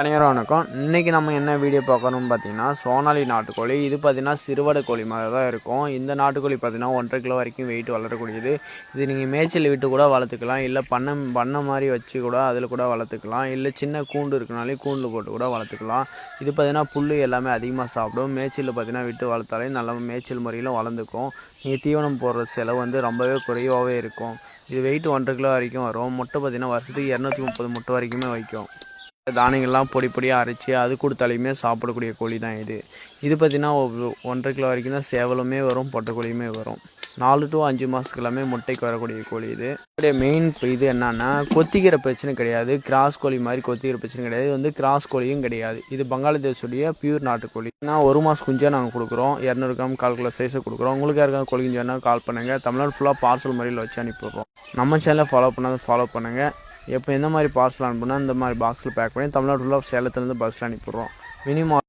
அனைவரும் வணக்கம். இன்றைக்கி நம்ம என்ன வீடியோ பார்க்கணும்னு பார்த்தீங்கன்னா சோனாலி நாட்டுக்கோழி. இது பார்த்திங்கன்னா சிறுவடை கோழி மாதிரி தான் இருக்கும். இந்த நாட்டுக்கோழி பார்த்தீங்கன்னா ஒன்றரை கிலோ வரைக்கும் வெயிட் வளரக்கூடியது. இது நீங்கள் மேய்ச்சல் விட்டு கூட வளர்த்துக்கலாம். இல்லை பண்ணை பண்ணை மாதிரி வச்சு கூட அதில் கூட வளர்த்துக்கலாம். இல்லை சின்ன கூண்டு இருக்கனாலே கூண்டில் போட்டு கூட வளர்த்துக்கலாம். இது பார்த்திங்கன்னா புல் எல்லாமே அதிகமாக சாப்பிடும். மேய்ச்சலில் பார்த்தீங்கன்னா விட்டு வளர்த்தாலே நல்ல மேய்ச்சல் முறையில் வளர்ந்துக்கும். நீங்கள் தீவனம் போடுற செலவு வந்து ரொம்பவே குறைவாகவே இருக்கும். இது வெயிட் ஒன்றரை கிலோ வரைக்கும் வரும். முட்டை பார்த்திங்கன்னா வருஷத்துக்கு இரநூத்தி முப்பது முட்டை வரைக்குமே வைக்கும். தானியங்கள்லாம் பொடி பொடியாக அரைச்சி அது கொடுத்தாலையுமே சாப்பிடக்கூடிய கோழி தான் இது. இது பார்த்திங்கன்னா ஒன்றரை கிலோ வரைக்கும் தான் சேவலுமே வரும் பொட்டைக்கோழியுமே வரும். நாலு டு அஞ்சு மாதத்துக்கு எல்லாமே முட்டைக்கு வரக்கூடிய கோழி இது. இதோடைய மெயின் இது என்னன்னா கொத்திக்கிற பிரச்சனை கிடையாது. கிராஸ் கோழி மாதிரி கொத்திக்கிற பிரச்சனை கிடையாது. இது வந்து கிராஸ் கோழியும் கிடையாது. இது பங்களாதேஷுடைய பியூர் நாட்டுக்கோழி. நான் ஒரு மாதம் குஞ்சாக நாங்கள் கொடுக்குறோம். இரநூறு கிராம் கால் கிலோ சைஸை கொடுக்குறோம். உங்களுக்கு யாருக்காவது கோழி குஞ்சு வேணால் கால் பண்ணுங்கள் தமிழ்நாடு ஃபுல்லாக பார்சல் முறையில் வச்சு அனுப்பிடுறோம் நம்ம சேனலை ஃபாலோ பண்ணாத ஃபாலோ பண்ணுங்கள் எப்போ எந்த மாதிரி பார்சல் அனுப்புனா இந்த மாதிரி பாக்ஸில் பேக் பண்ணி தமிழ்நாடு ஃபுல்லாக சேலத்துலேருந்து பஸ்ஸில் அனுப்பிடுறோம் மினிமம்